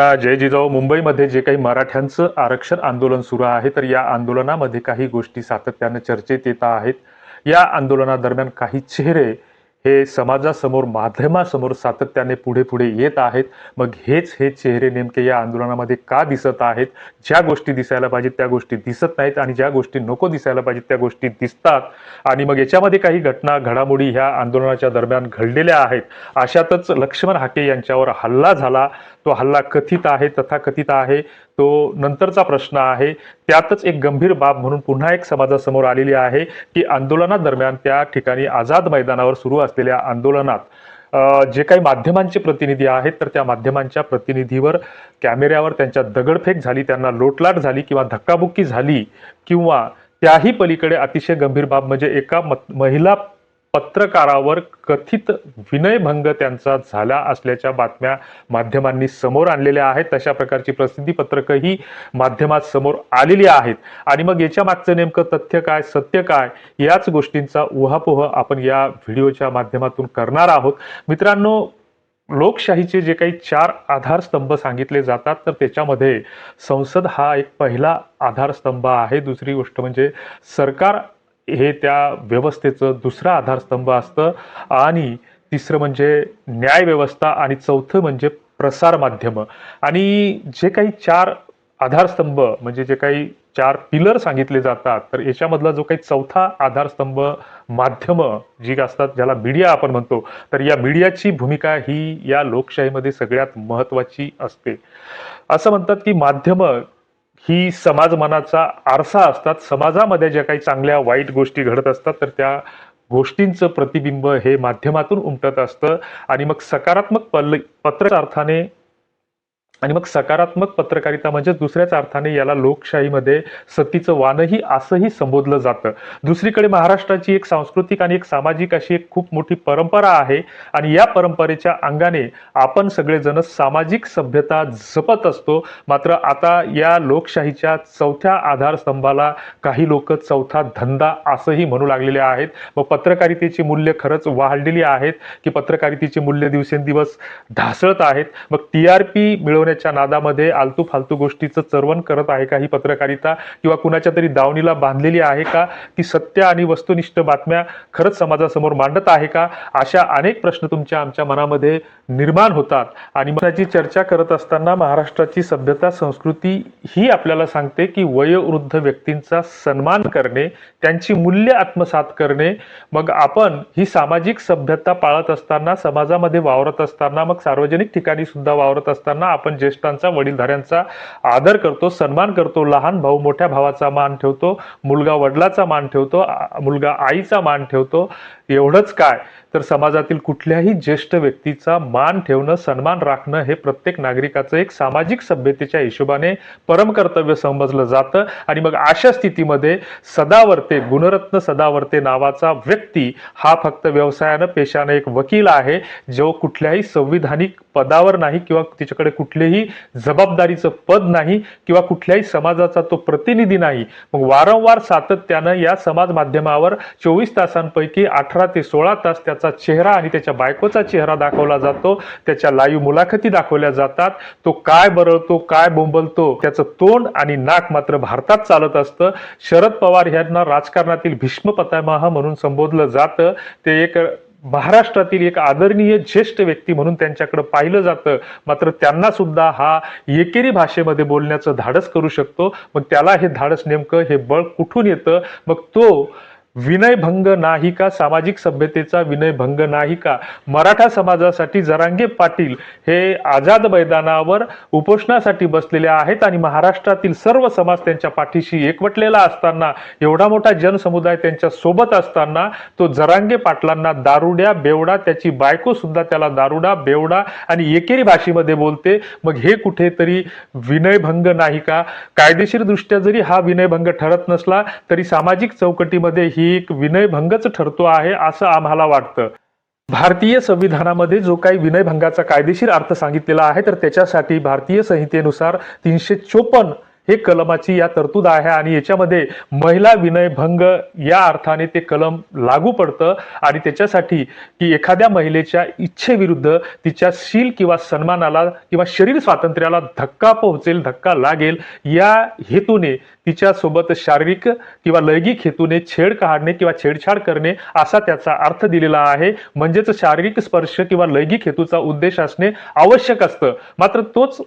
सर्वांना जय जिजाऊ. मुंबईमध्ये जे काही मराठ्यांचं आरक्षण आंदोलन सुरू आहे तर या आंदोलनामध्ये काही गोष्टी सातत्यानं चर्चेत येत आहेत. या आंदोलनादरम्यान काही चेहरे हे समाजासमोर माध्यमासमोर सातत्याने पुढे पुढे येत आहेत. मग हेच हे चेहरे नेमके या आंदोलनामध्ये का दिसत आहेत? ज्या गोष्टी दिसायला पाहिजेत त्या गोष्टी दिसत नाहीत आणि ज्या गोष्टी नको दिसायला पाहिजेत त्या गोष्टी दिसतात. आणि मग याच्यामध्ये काही घटना घडामोडी ह्या आंदोलनाच्या दरम्यान घडलेल्या आहेत. अशातच लक्ष्मण हाके यांच्यावर हल्ला झाला. तो हल्ला कथित आहे तथाकथित आहे तो नंतरचा प्रश्न आहे. त्यातच एक गंभीर बाब म्हणून पुन्हा एक समाजासमोर आलेली आहे की आंदोलनादरम्यान त्या ठिकाणी आझाद मैदानावर सुरू असलेल्या आंदोलनात जे काही माध्यमांचे प्रतिनिधी आहेत तर त्या माध्यमांच्या प्रतिनिधीवर कॅमेऱ्यावर त्यांच्या दगडफेक झाली त्यांना लोटलाट झाली किंवा धक्काबुक्की झाली किंवा त्याही पलीकडे अतिशय गंभीर बाब म्हणजे एका मत- महिला पत्रकारावर कथित विनयभंग त्यांचा झाला असल्याच्या बातम्या माध्यमांनी समोर आणलेल्या आहेत. तशा प्रकारची प्रसिद्धी पत्रकही माध्यमात समोर आलेली आहेत. आणि मग याच्या मागचं नेमकं तथ्य काय सत्य काय याच गोष्टींचा उहापोह आपण या व्हिडिओच्या माध्यमातून करणार आहोत. मित्रांनो लोकशाहीचे जे काही चार आधारस्तंभ सांगितले जातात तर त्याच्यामध्ये संसद हा एक पहिला आधारस्तंभ आहे. दुसरी गोष्ट म्हणजे सरकार हे त्या व्यवस्थेचं दुसरा आधारस्तंभ असतं. आणि तिसरं म्हणजे न्यायव्यवस्था आणि चौथं म्हणजे प्रसार माध्यमं. आणि जे काही चार आधारस्तंभ म्हणजे जे काही चार पिलर सांगितले जातात तर याच्यामधला जो काही चौथा आधारस्तंभ माध्यमं जी असतात ज्याला मीडिया आपण म्हणतो तर या मीडियाची भूमिका ही या लोकशाहीमध्ये सगळ्यात महत्त्वाची असते. असं म्हणतात की माध्यमं ही समाज मनाचा आरसा असतात. समाजामध्ये ज्या काही चांगल्या वाईट गोष्टी घडत असतात तर त्या गोष्टींचं प्रतिबिंब हे माध्यमातून उमटत असतं. आणि मग सकारात्मक पल्ल पत्र अर्थाने आणि मग सकारात्मक पत्रकारिता म्हणजे दुसऱ्याच अर्थाने याला लोकशाहीमध्ये सतीचं वानही असंही संबोधलं जातं. दुसरीकडे महाराष्ट्राची एक सांस्कृतिक आणि एक सामाजिक अशी एक खूप मोठी परंपरा आहे आणि या परंपरेच्या अंगाने आपण सगळेजण सामाजिक सभ्यता जपत असतो. मात्र आता या लोकशाहीच्या चौथ्या आधारस्तंभाला काही लोक चौथा धंदा असंही म्हणू लागलेले आहेत. व पत्रकारितेची मूल्य खरंच वाढलेली आहेत की पत्रकारितेची मूल्य दिवसेंदिवस ढासळत आहेत. मग टी आर पी मिळवण्याच्या नादामध्ये आलतू फालतू गोष्टीचं चरवण करत आहे का ही पत्रकारिता? किंवा कुणाच्या तरी दावणीला बांधलेली आहे का? ती सत्य आणि वस्तुनिष्ठ बातम्या खरंच समाजासमोर मांडत आहे का? अशा अनेक प्रश्न तुमच्या आमच्या मनामध्ये निर्माण होतात. आणि मनाची चर्चा करत असताना महाराष्ट्राची सभ्यता संस्कृती ही आपल्याला सांगते की वयोवृद्ध व्यक्तींचा सन्मान करणे त्यांची मूल्य आत्मसात करणे मग आपण ही सामाजिक सभ्यता पाळत असताना समाजामध्ये वावरत असताना मग सार्वजनिक ठिकाणी सुद्धा वावरत असताना आपण ज्येष्ठांचा वडीलधाऱ्यांचा आदर करतो सन्मान करतो लहान भाऊ मोठ्या भावाचा मान ठेवतो मुलगा वडिलाचा मान ठेवतो मुलगा आईचा मान ठेवतो. एवढंच काय? तर समाजातील कुठल्याही ज्येष्ठ व्यक्तीचा मान ठेवणं सन्मान राखणं हे प्रत्येक नागरिकाचं एक सामाजिक सभ्यतेच्या हिशोबाने परमकर्तव्य समजलं जातं. आणि मग अशा स्थितीमध्ये सदावर्ते गुणरत्न सदावर्ते नावाचा व्यक्ती हा फक्त व्यवसायानं पेशानं एक वकील आहे जो कुठल्याही संविधानिक पदावर नाही किंवा तिच्याकडे कुठलेही जबाबदारीचं पद नाही किंवा कुठल्याही समाजाचा तो प्रतिनिधी नाही. मग वारंवार सातत्यानं या समाज माध्यमावर चोवीस तासांपैकी अठरा ते सोळा तास त्याचा चेहरा आणि त्याच्या बायकोचा चेहरा दाखवला जातो. त्याच्या लाईव्ह मुलाखती दाखवल्या जातात. तो काय बरळतो काय बोंबलतो त्याचं तोंड आणि नाक मात्र भारतात चालत असतं. शरद पवार यांना राजकारणातील भीष्म पितामह म्हणून संबोधलं जातं. ते एक महाराष्ट्रातील एक आदरणीय ज्येष्ठ व्यक्ती म्हणून त्यांच्याकडे पाहिलं जातं. मात्र त्यांना सुद्धा हा एकेरी भाषेमध्ये बोलण्याचं धाडस करू शकतो. मग त्याला हे धाडस नेमकं हे बळ कुठून येतं? मग तो विनयभंग नाही का? सामाजिक सभ्यतेचा विनयभंग नाही का? मराठा समाजासाठी जरांगे पाटील हे आझाद मैदानावर उपोषणासाठी बसलेले आहेत आणि महाराष्ट्रातील सर्व समाज त्यांच्या पाठीशी एकवटलेला असताना एवढा मोठा जनसमुदाय त्यांच्यासोबत असताना तो जरांगे पाटलांना दारुड्या बेवडा त्याची बायको सुद्धा त्याला दारुडा बेवडा आणि एकेरी भाषेमध्ये बोलते. मग हे कुठेतरी विनयभंग नाही का? कायदेशीरदृष्ट्या जरी हा विनयभंग ठरत नसला तरी सामाजिक चौकटीमध्ये ही एक विनयभंगच ठरतो आहे असं आम्हाला वाटतं. भारतीय संविधानामध्ये जो काही विनयभंगाचा कायदेशीर अर्थ सांगितलेला आहे तर त्याच्यासाठी भारतीय संहितेनुसार तीनशे चोपन्न हे कलमाची या तरतूद आहे आणि याच्यामध्ये महिला विनयभंग या अर्थाने ते कलम लागू पडतं आणि त्याच्यासाठी की एखाद्या महिलेच्या इच्छेविरुद्ध तिच्या शील किंवा सन्मानाला किंवा शरीर स्वातंत्र्याला धक्का पोहोचेल धक्का लागेल या हेतूने तिच्यासोबत शारीरिक किंवा लैंगिक हेतूने छेड काढणे किंवा छेडछाड करणे असा त्याचा अर्थ दिलेला आहे. म्हणजेच शारीरिक स्पर्श किंवा लैंगिक हेतूचा उद्देश असणे आवश्यक असतं. मात्र तोच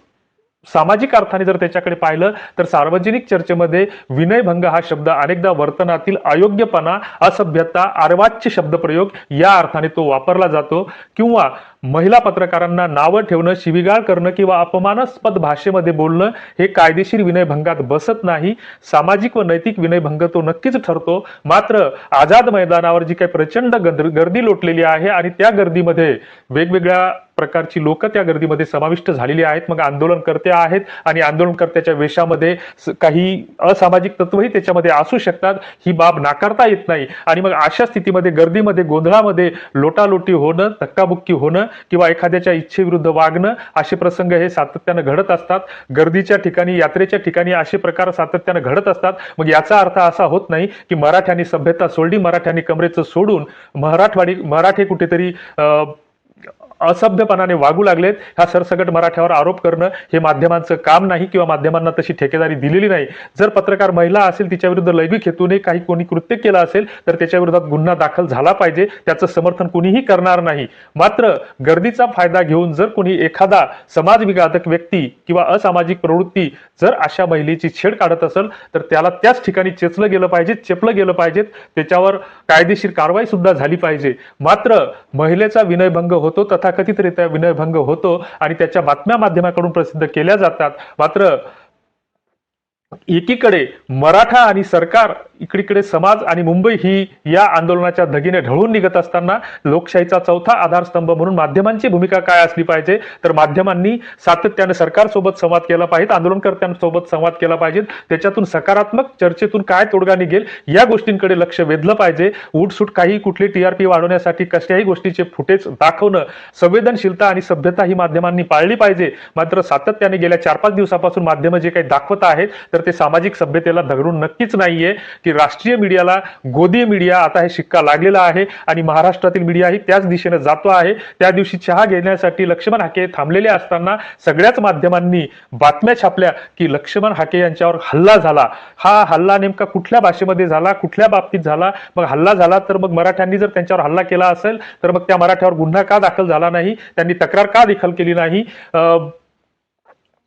सामाजिक अर्थाने जर त्याच्याकडे पाहिलं तर सार्वजनिक चर्चेमध्ये विनयभंग हा शब्द अनेकदा वर्तनातील अयोग्यपणा असभ्यता आर्वाच्य शब्दप्रयोग या अर्थाने तो वापरला जातो. किंवा महिला पत्रकारांना नावं ठेवणं शिविगाळ करणं किंवा अपमानास्पद भाषेमध्ये बोलणं हे कायदेशीर विनयभंगात बसत नाही. सामाजिक व नैतिक विनयभंग तो नक्कीच ठरतो. मात्र आझाद मैदानावर जी काही प्रचंड गर्दी लोटलेली आहे आणि त्या गर्दीमध्ये वेगवेगळ्या प्रकारची लोक त्या गर्दीमध्ये समाविष्ट झालेली आहेत. मग आंदोलनकर्त्या आहेत आणि आंदोलनकर्त्याच्या वेशामध्ये काही असामाजिक तत्वही त्याच्यामध्ये असू शकतात. ही बाब नाकारता येत नाही. आणि मग अशा स्थितीमध्ये गर्दीमध्ये गोंधळामध्ये लोटालोटी होणं धक्काबुक्की होणं किंवा एखाद्याच्या इच्छेविरुद्ध वागणं असे प्रसंग हे सातत्यानं घडत असतात. गर्दीच्या ठिकाणी यात्रेच्या ठिकाणी असे प्रकार सातत्यानं घडत असतात. मग याचा अर्थ असा होत नाही की मराठ्यांनी सभ्यता सोडली मराठ्यांनी कमरेचं सोडून मराठवाडी मराठे कुठेतरी असभ्यपणाने वागू लागलेत ह्या सरसकट मराठ्यावर आरोप करणं हे माध्यमांचं काम नाही किंवा माध्यमांना तशी ठेकेदारी दिलेली नाही. जर पत्रकार महिला असेल तिच्या विरुद्ध लैंगिक हेतूने काही कोणी कृत्य केलं असेल तर त्याच्याविरोधात गुन्हा दाखल झाला पाहिजे. त्याचं समर्थन कुणीही करणार नाही. मात्र गर्दीचा फायदा घेऊन जर कोणी एखादा समाजविघातक व्यक्ती किंवा असामाजिक प्रवृत्ती जर अशा महिलेची छेड काढत असेल तर त्याला त्याच ठिकाणी चेचलं गेलं पाहिजे चेपलं गेलं पाहिजे. त्याच्यावर कायदेशीर कारवाई सुद्धा झाली पाहिजे. मात्र महिलेचा विनयभंग होतो तथा तथाकथितरित्या विनयभंग होतो आणि त्याच्या बातम्या माध्यमाकडून प्रसिद्ध केल्या जातात. मात्र एकीकडे मराठा आणि सरकार इकडीकडे समाज आणि मुंबई ही या आंदोलनाच्या धगीने ढळून निघत असताना लोकशाहीचा चौथा आधारस्तंभ म्हणून माध्यमांची भूमिका काय असली पाहिजे? तर माध्यमांनी सातत्याने सरकारसोबत संवाद केला पाहिजे आंदोलनकर्त्यांसोबत संवाद केला पाहिजे. त्याच्यातून सकारात्मक चर्चेतून काय तोडगा निघेल या गोष्टींकडे लक्ष वेधलं पाहिजे. उठसूट काही कुठली टीआरपी वाढवण्यासाठी कशाही गोष्टीचे फुटेज दाखवणं संवेदनशीलता आणि सभ्यता ही माध्यमांनी पाळली पाहिजे. मात्र सातत्याने गेल्या चार पाच दिवसापासून माध्यमं जे काही दाखवत आहेत तर ते सामाजिक सभ्यतेला धरून नक्कीच नाहीये की राष्ट्रीय मीडियाला गोदी मीडिया आता हे शिक्का लागलेला आहे आणि महाराष्ट्रातील मीडियाही त्याच दिशेने जातो आहे. त्या दिवशी चहा घेण्यासाठी लक्ष्मण हाके थांबलेले असताना सगळ्याच माध्यमांनी बातम्या छापल्या की लक्ष्मण हाके यांच्यावर हल्ला झाला. हा हल्ला नेमका कुठल्या भाषेमध्ये झाला कुठल्या बाबतीत झाला? मग हल्ला झाला तर मग मराठ्यांनी जर त्यांच्यावर हल्ला केला असेल तर मग त्या मराठ्यावर गुन्हा का दाखल झाला नाही? त्यांनी तक्रार का दाखल केली नाही?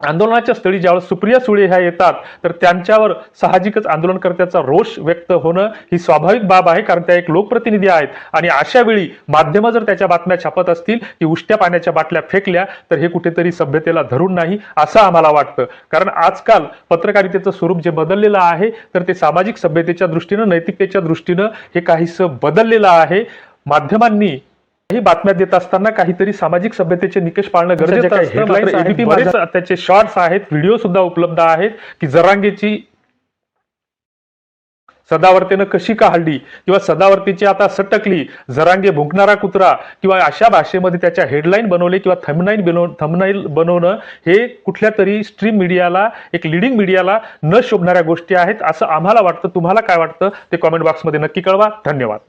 आंदोलनाच्या स्थळी ज्यावेळेस सुप्रिया सुळे ह्या येतात तर त्यांच्यावर साहजिकच आंदोलनकर्त्याचा रोष व्यक्त होणं ही स्वाभाविक बाब आहे कारण त्या एक लोकप्रतिनिधी आहेत. आणि अशा वेळी माध्यमं जर त्याच्या बातम्या छापत असतील की उष्ट्या पाण्याच्या बाटल्या फेकल्या तर हे कुठेतरी सभ्यतेला धरून नाही असं आम्हाला वाटतं. कारण आजकाल पत्रकारितेचं स्वरूप जे बदललेलं आहे तर ते सामाजिक सभ्यतेच्या दृष्टीनं नैतिकतेच्या दृष्टीनं हे काहीसं बदललेलं आहे. माध्यमांनी ही बातम्या देत असताना काहीतरी सामाजिक सभ्यतेचे निकष पाळणं गरजेचं असतं. त्याचे शॉर्ट्स आहेत व्हिडिओ सुद्धा उपलब्ध आहेत की जरांगेची सदावर्तेनं कशी का हल्ली किंवा सदावर्तीची आता सटकली जरांगे भुंकणारा कुत्रा किंवा अशा भाषेमध्ये त्याच्या हेडलाईन बनवले किंवा थंबनाईन बनव थंबनाईल बनवणं हे कुठल्या तरी स्ट्रीम मीडियाला एक लिडिंग मीडियाला न शोभणाऱ्या गोष्टी आहेत असं आम्हाला वाटतं. तुम्हाला काय वाटतं ते कॉमेंट बॉक्समध्ये नक्की कळवा. धन्यवाद.